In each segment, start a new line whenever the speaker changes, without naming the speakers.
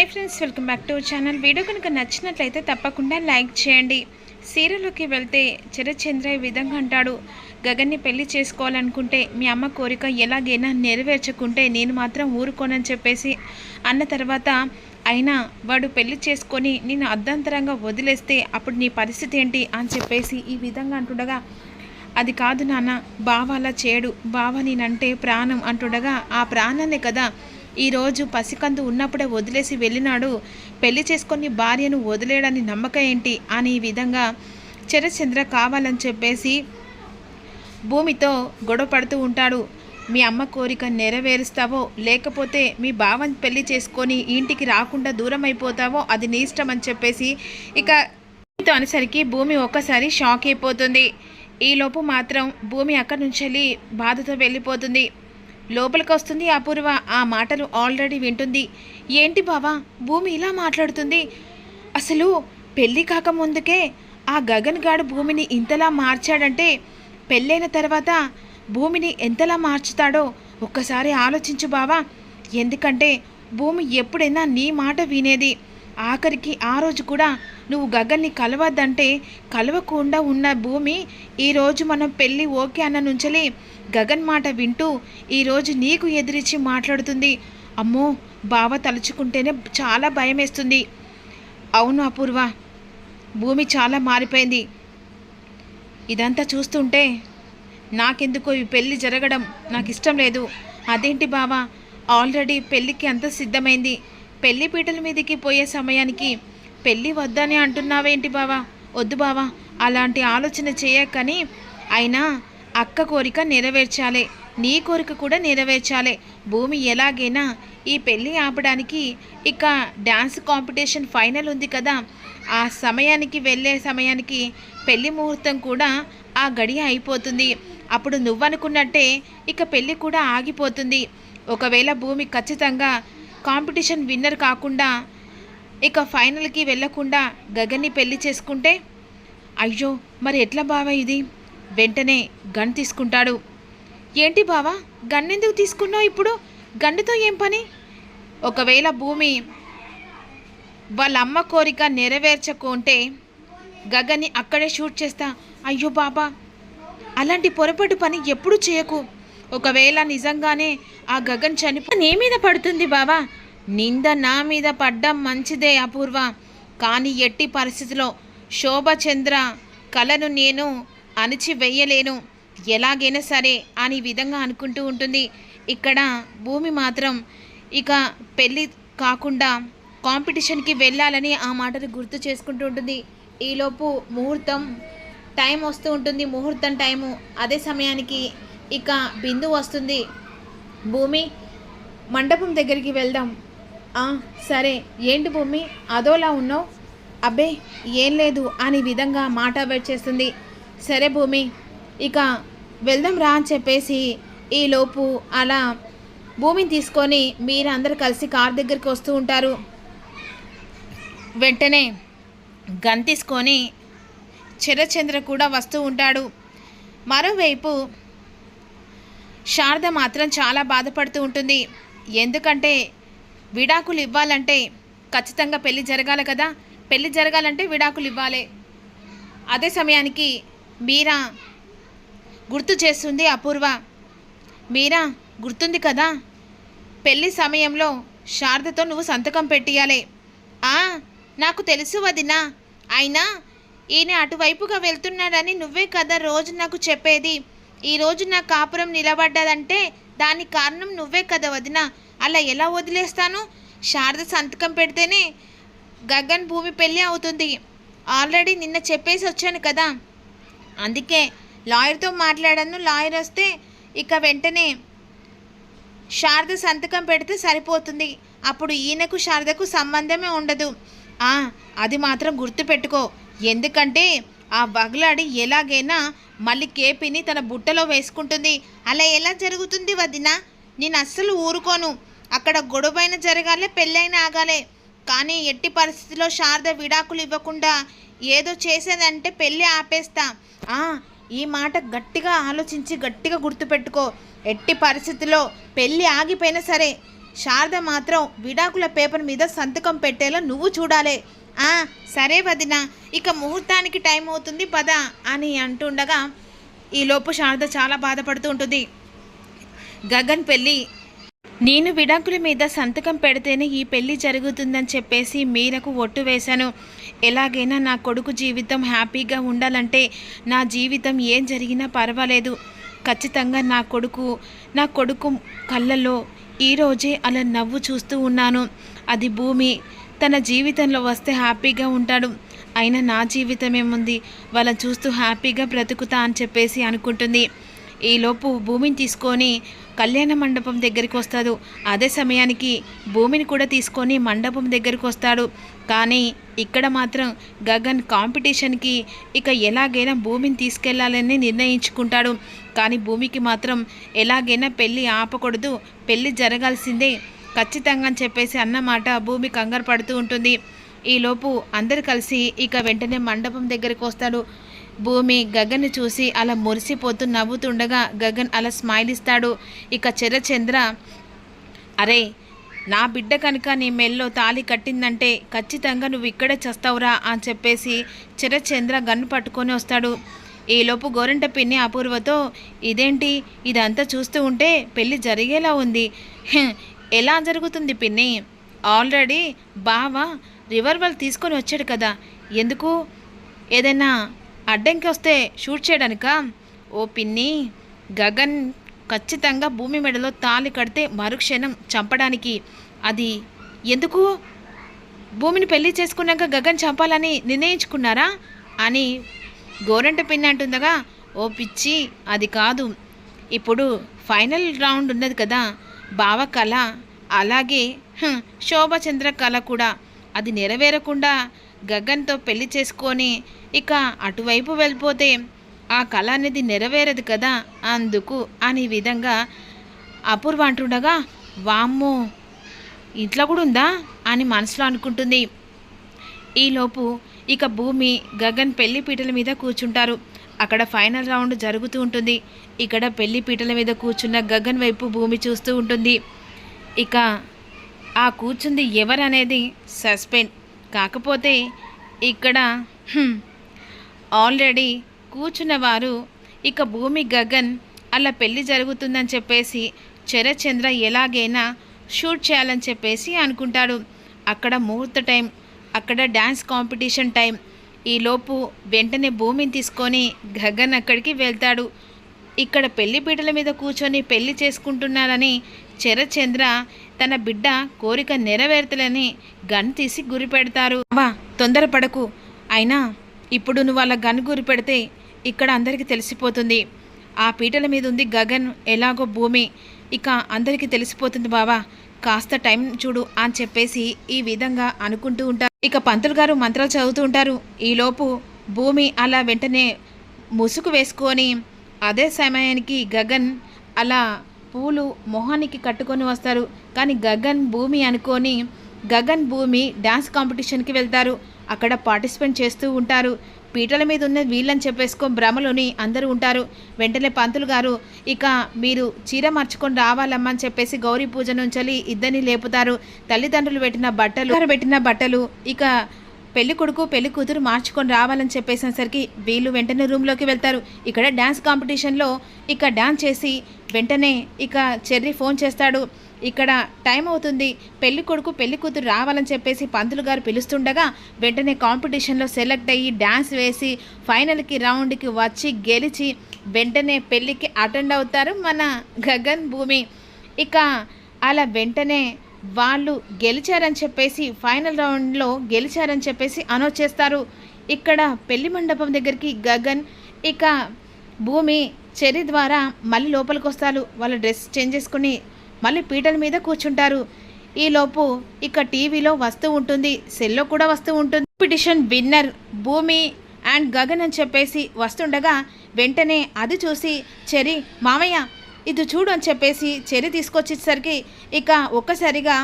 Hi friends welcome back to channel. Video కనుక నచ్చినట్లయితే తప్పకుండా లైక్ చేయండి. సీరియల్లోకి వెళ్తే చరచంద్ర ఈ విధంగా అంటాడు గగన్ని పెళ్ళి చేసుకోవాలనుకుంటే మీ అమ్మ కోరిక ఎలాగైనా నెరవేర్చకుంటే నేను మాత్రం ఊరుకోనని చెప్పేసి అన్న తర్వాత అయినా వాడు పెళ్ళి చేసుకొని నేను అర్ధంతరంగా వదిలేస్తే అప్పుడు నీ పరిస్థితి ఏంటి? అని చెప్పేసి ఈ విధంగా అంటుండగా అది కాదు నాన్న బావ అలా చేయడు. బావ నేనంటే ప్రాణం అంటుండగా ఆ ప్రాణాన్ని కదా ఈరోజు పసికందు ఉన్నప్పుడే వదిలేసి వెళ్ళినాడు. పెళ్ళి చేసుకొని భార్యను వదిలేయడని నమ్మకం ఏంటి? అని ఈ విధంగా చరచంద్ర కావాలని చెప్పేసి భూమితో గొడవ పడుతూ ఉంటాడు. మీ అమ్మ కోరిక నెరవేరుస్తావో లేకపోతే మీ బావని పెళ్ళి చేసుకొని ఇంటికి రాకుండా దూరం అయిపోతావో అది నీ ఇష్టం అని చెప్పేసి ఇక భూమితో అనేసరికి భూమి ఒక్కసారి షాక్ అయిపోతుంది. ఈలోపు మాత్రం భూమి అక్కడి నుంచి వెళ్ళి బాధతో వెళ్ళిపోతుంది. లోపలికి వస్తుంది అపూర్వ. ఆ మాటలు ఆల్రెడీ వింటుంది. ఏంటి బావా? భూమి ఇలా మాట్లాడుతుంది. అసలు పెళ్ళి కాకముందుకే ఆ గగన్ గాడు భూమిని ఇంతలా మార్చాడంటే పెళ్ళైన తర్వాత భూమిని ఎంతలా మార్చుతాడో ఒక్కసారి ఆలోచించు బావా. ఎందుకంటే భూమి ఎప్పుడైనా నీ మాట వినేది. ఆఖరికి ఆ రోజు కూడా నువ్వు గగన్ని కలవద్దంటే కలవకుండా ఉన్న భూమి ఈరోజు మనం పెళ్ళి ఓకే అన్న నుంచలే గగన్ మాట వింటూ ఈరోజు నీకు ఎదిరించి మాట్లాడుతుంది. అమ్మో బావ తలుచుకుంటేనే చాలా భయమేస్తుంది. అవును అపూర్వ భూమి చాలా మారిపోయింది. ఇదంతా చూస్తుంటే నాకెందుకో ఈ పెళ్ళి జరగడం నాకు ఇష్టం లేదు. అదేంటి బావా? ఆల్రెడీ పెళ్ళికి అంత సిద్ధమైంది. పెళ్ళి పీటల మీదకి పోయే సమయానికి పెళ్ళి వద్దని అంటున్నావేంటి బావా? వద్దు బావా అలాంటి ఆలోచన చేయకని అయినా అక్క కోరిక నెరవేర్చాలి నీ కోరిక కూడా నెరవేర్చాలి. భూమి ఎలాగైనా ఈ పెళ్ళి ఆపడానికి ఇక డ్యాన్స్ కాంపిటీషన్ ఫైనల్ ఉంది కదా. ఆ సమయానికి వెళ్ళే సమయానికి పెళ్ళి ముహూర్తం కూడా ఆ గడియ అయిపోతుంది. అప్పుడు నువ్వనుకున్నట్టే ఇక పెళ్ళి కూడా ఆగిపోతుంది. ఒకవేళ భూమి ఖచ్చితంగా కాంపిటీషన్ విన్నర్ కాకుండా ఇక ఫైనల్కి వెళ్ళకుండా గగన్ని పెళ్ళి చేసుకుంటే అయ్యో మరి ఎట్లా బావా ఇది? వెంటనే గన్ తీసుకుంటాడు. ఏంటి బావా గన్ ఎందుకు తీసుకున్నావు ఇప్పుడు? గన్నుతో ఏం పని? ఒకవేళ భూమి వాళ్ళ అమ్మ కోరిక నెరవేర్చకుంటే గగన్ని అక్కడే షూట్ చేస్తా. అయ్యో బాబా అలాంటి పొరపాటు పని ఎప్పుడు చేయకు. ఒకవేళ నిజంగానే ఆ గగన్ చనిపో నీ మీద పడుతుంది బావా. నింద నా మీద పడ్డం మంచిదే అపూర్వ. కానీ ఎట్టి పరిస్థితిలో శోభచంద్ర కలను నేను అణిచివేయలేను. ఎలాగైనా సరే అని విధంగా అనుకుంటూ ఉంటుంది. ఇక్కడ భూమి మాత్రం ఇక పెళ్ళి కాకుండా కాంపిటీషన్కి వెళ్ళాలని ఆ మాటను గుర్తు చేసుకుంటూ ఉంటుంది. ఈలోపు ముహూర్తం టైం వస్తూ ఉంటుంది. ముహూర్తం టైము అదే సమయానికి ఇక బిందు వస్తుంది. భూమి మండపం దగ్గరికి వెళ్దాం. సరే ఏంటి భూమి? అదోలా ఉన్నావు? అబ్బే ఏం లేదు అని విధంగా మాట వెయిట్ చేస్తుంది సరే భూమి ఇక వెళ్దాం రా అని చెప్పేసి ఈలోపు అలా భూమిని తీసుకొని మీరందరూ కలిసి కార్ దగ్గరికి వస్తూ ఉంటారు. వెంటనే గన్ తీసుకొని చరచంద్ర కూడా వస్తూ ఉంటాడు. మరోవైపు శారద మాత్రం చాలా బాధపడుతూ ఉంటుంది. ఎందుకంటే విడాకులు ఇవ్వాలంటే ఖచ్చితంగా పెళ్ళి జరగాలి కదా. పెళ్ళి జరగాలంటే విడాకులు ఇవ్వాలి. అదే సమయానికి మీరా గుర్తు చేస్తుంది అపూర్వ. మీరా గుర్తుంది కదా? పెళ్ళి సమయంలో శారదతో నువ్వు సంతకం పెట్టియాలి. ఆ నాకు తెలుసు వదినా. అయినా ఈయన అటువైపుగా వెళ్తున్నాడని నువ్వే కదా రోజు నాకు చెప్పేది. ఈరోజు నా కాపురం నిలబడ్డదంటే దానికి కారణం నువ్వే కదా వదినా. అలా ఎలా వదిలేస్తాను? శారద సంతకం పెడితేనే గగన్ భూమి పెళ్ళి అవుతుంది. ఆల్రెడీ నిన్న చెప్పేసి వచ్చాను కదా. అందుకే లాయర్తో మాట్లాడాను. లాయర్ వస్తే ఇక వెంటనే శారద సంతకం పెడితే సరిపోతుంది. అప్పుడు ఈయనకు శారదకు సంబంధమే ఉండదు. ఆ, అది మాత్రం గుర్తుపెట్టుకో ఎందుకంటే ఆ వగలాడి ఎలాగైనా మళ్ళీ కేపీని తన బుట్టలో వేసుకుంటుంది. అలా ఎలా జరుగుతుంది వదిన? నేను అస్సలు ఊరుకోను. అక్కడ గొడవైన జరగాలే పెళ్ళైన ఆగాలే. కానీ ఎట్టి పరిస్థితిలో శారద విడాకులు ఇవ్వకుండా ఏదో చేసేదంటే పెళ్ళి ఆపేస్తా. ఆ, ఈ మాట గట్టిగా ఆలోచించి గట్టిగా గుర్తుపెట్టుకో. ఎట్టి పరిస్థితిలో పెళ్ళి ఆగిపోయినా సరే
శారద మాత్రం విడాకుల పేపర్ మీద సంతకం పెట్టేలా నువ్వు చూడాలే. ఆ సరే వదిన ఇక ముహూర్తానికి టైం అవుతుంది పద అని అంటుండగా ఈలోపు శారద చాలా బాధపడుతూ ఉంటుంది. గగన్ పెళ్ళి
నేను విడాకుల మీద సంతకం పెడితేనే ఈ పెళ్ళి జరుగుతుందని చెప్పేసి మీరకు ఒట్టు వేశాను. ఎలాగైనా నా కొడుకు జీవితం హ్యాపీగా ఉండాలంటే నా జీవితం ఏం జరిగినా పర్వాలేదు. ఖచ్చితంగా నా కొడుకు నా కొడుకు కళ్ళల్లో ఈరోజే అలా నవ్వు చూస్తూ ఉన్నాను. అది భూమి. తన జీవితంలో వస్తే హ్యాపీగా ఉంటాడు. అయినా నా జీవితం ఏముంది వాళ్ళని చూస్తూ హ్యాపీగా బ్రతుకుతా అని చెప్పేసి అనుకుంటుంది. ఈలోపు భూమిని తీసుకొని కళ్యాణ మండపం దగ్గరికి వస్తాడు. అదే సమయానికి భూమిని కూడా తీసుకొని మండపం దగ్గరికి వస్తాడు. కానీ ఇక్కడ మాత్రం గగన్ కాంపిటీషన్కి ఇక ఎలాగైనా భూమిని తీసుకెళ్ళాలని నిర్ణయించుకుంటాడు. కానీ భూమికి మాత్రం ఎలాగైనా పెళ్ళి ఆపకూడదు పెళ్ళి జరగాల్సిందే ఖచ్చితంగా అని చెప్పేసి అన్నమాట భూమి కంగారు పడుతూ ఉంటుంది. ఈలోపు అందరు కలిసి ఇక వెంటనే మండపం దగ్గరికి వస్తాడు భూమి గగన్ చూసి అలా మురిసిపోతూ నవ్వుతుండగా గగన్ అలా స్మైల్ ఇస్తాడు ఇక చంద్ర అరే నా బిడ్డ కనుక నీ మెల్లో తాళి కట్టిందంటే ఖచ్చితంగా నువ్వు ఇక్కడే చస్తావురా అని చెప్పేసి చంద్ర గన్ను పట్టుకొని వస్తాడు. ఈలోపు గోరంట పిన్ని అపూర్వతో ఇదేంటి? ఇదంతా చూస్తూ ఉంటే పెళ్ళి జరిగేలా ఉంది. ఎలా జరుగుతుంది పిన్ని? ఆల్రెడీ బావ రివర్వల్ తీసుకొని వచ్చాడు కదా. ఎందుకు? ఏదైనా అడ్డంకి వస్తే షూట్ చేయడానిక? ఓ పిన్ని గగన్ ఖచ్చితంగా భూమి మెడలో తాళి కడితే మరుక్షణం చంపడానికి. అది ఎందుకు? భూమిని పెళ్ళి చేసుకున్నాక గగన్ చంపాలని నిర్ణయించుకున్నారా? అని గోరంట పిన్ని అంటుండగా ఓ పిచ్చి అది కాదు. ఇప్పుడు ఫైనల్ రౌండ్ ఉన్నది కదా బావ కళ అలాగే శోభచంద్ర కళ కూడా. అది నెరవేరకుండా గగన్తో పెళ్ళి చేసుకొని ఇక అటువైపు వెళ్ళిపోతే ఆ కళ అనేది నెరవేరదు కదా అందుకు అని విధంగా అపూర్వ అంటుండగా వామ్మో ఇంట్లో కూడా ఉందా? అని మనసులో అనుకుంటుంది. ఈలోపు ఇక భూమి గగన్ పెళ్ళి పీటల మీద కూర్చుంటారు. అక్కడ ఫైనల్ రౌండ్ జరుగుతూ ఉంటుంది. ఇక్కడ పెళ్ళి పీటల మీద కూర్చున్న గగన్ వైపు భూమి చూస్తూ ఉంటుంది. ఇక ఆ కూర్చుంది ఎవరనేది సస్పెండ్ కాకపోతే ఇక్కడ ఆల్రెడీ కూర్చున్న వారు ఇక భూమి గగన్ అలా పెళ్ళి జరుగుతుందని చెప్పేసి చరచంద్ర ఎలాగైనా షూట్ చేయాలని చెప్పేసి అనుకుంటాడు. అక్కడ ముహూర్త టైం అక్కడ డ్యాన్స్ కాంపిటీషన్ టైం. ఈలోపు వెంటనే భూమిని తీసుకొని గగన్ అక్కడికి వెళ్తాడు. ఇక్కడ పెళ్ళి పీటల మీద కూర్చొని పెళ్ళి చేసుకుంటున్నారని చరచంద్ర తన బిడ్డ కోరిక నెరవేర్తలని గన్ తీసి గురి పెడతారు. అవ్వా తొందరపడకు. అయినా ఇప్పుడు నువ్వు అలా గన్ గురి పెడితే ఇక్కడ అందరికీ తెలిసిపోతుంది. ఆ పీటల మీద ఉంది గగన్ ఎలాగో భూమి. ఇక అందరికీ తెలిసిపోతుంది బావా కాస్త టైం చూడు అని చెప్పేసి ఈ విధంగా అనుకుంటూ ఉంటారు. ఇక పంతులు గారు మంత్రాలు చదువుతూ ఉంటారు. ఈలోపు భూమి అలా వెంటనే ముసుగు వేసుకొని అదే సమయానికి గగన్ అలా పూలు మొహానికి కట్టుకొని వస్తారు. కానీ గగన్ భూమి అనుకొని గగన్ భూమి డ్యాన్స్ కాంపిటీషన్కి వెళ్తారు. అక్కడ పార్టిసిపేట్ చేస్తూ ఉంటారు. పీటల మీద ఉన్న వీళ్ళని చెప్పేసుకో భ్రమలోని అందరూ ఉంటారు. వెంటనే పంతులు గారు ఇక మీరు చీర మార్చుకొని రావాలమ్మా అని చెప్పేసి గౌరీ పూజ నుంచి ఇద్దరిని లేపుతారు. తల్లిదండ్రులు పెట్టిన బట్టలు పెట్టిన బట్టలు ఇక పెళ్ళి కొడుకు పెళ్ళి కూతురు మార్చుకొని రావాలని చెప్పేసేసరికి వీళ్ళు వెంటనే రూమ్లోకి వెళ్తారు. ఇక్కడ డ్యాన్స్ కాంపిటీషన్లో ఇక డ్యాన్స్ చేసి వెంటనే ఇక చెర్రీ ఫోన్ చేస్తాడు. ఇక్కడ టైం అవుతుంది. పెళ్ళి కొడుకు పెళ్ళి కూతురు రావాలని చెప్పేసి పంతులు గారు పిలుస్తుండగా వెంటనే కాంపిటీషన్లో సెలెక్ట్ అయ్యి డ్యాన్స్ వేసి ఫైనల్కి రౌండ్కి వచ్చి గెలిచి వెంటనే పెళ్ళికి అటెండ్ అవుతారు మన గగన్ భూమి. ఇక అలా వెంటనే వాళ్ళు గెలిచారని చెప్పేసి ఫైనల్ రౌండ్లో గెలిచారని చెప్పేసి అనౌన్స్ చేస్తారు. ఇక్కడ పెళ్ళి మండపం దగ్గరికి గగన్ ఇక భూమి చెరి ద్వారా మళ్ళీ లోపలికి వస్తారు. వాళ్ళ డ్రెస్ చేంజ్ చేసుకుని మళ్ళీ పీటల మీద కూర్చుంటారు. ఈలోపు ఇక టీవీలో వస్తూ ఉంటుంది. సెల్లో కూడా వస్తూ ఉంటుంది. Competition winner Bhoomi and Gagan అని చెప్పేసి వస్తుండగా వెంటనే అది చూసి చెరి మామయ్య ఇది చూడు అని చెప్పేసి చెరి తీసుకొచ్చేసరికి ఇక ఒక్కసారిగా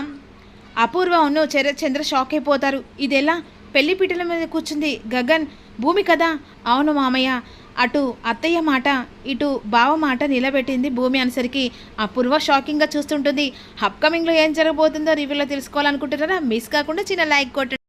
అపూర్వను చెర చంద్ర షాక్ అయిపోతారు. ఇది ఎలా? పెళ్ళి పీటల మీద కూర్చుంది గగన్ భూమి కదా? అవును మామయ్య
అటు అత్తయ్య మాట ఇటు బావ మాట నిలబెట్టింది భూమి అనేసరికి. అపూర్వ షాకింగ్గా చూస్తుంటుంది. అప్కమింగ్లో ఏం జరగబోతుందో రివ్యూలో తెలుసుకోవాలనుకుంటున్నారా? మిస్ కాకుండా చిన్న లైక్ కొట్టండి.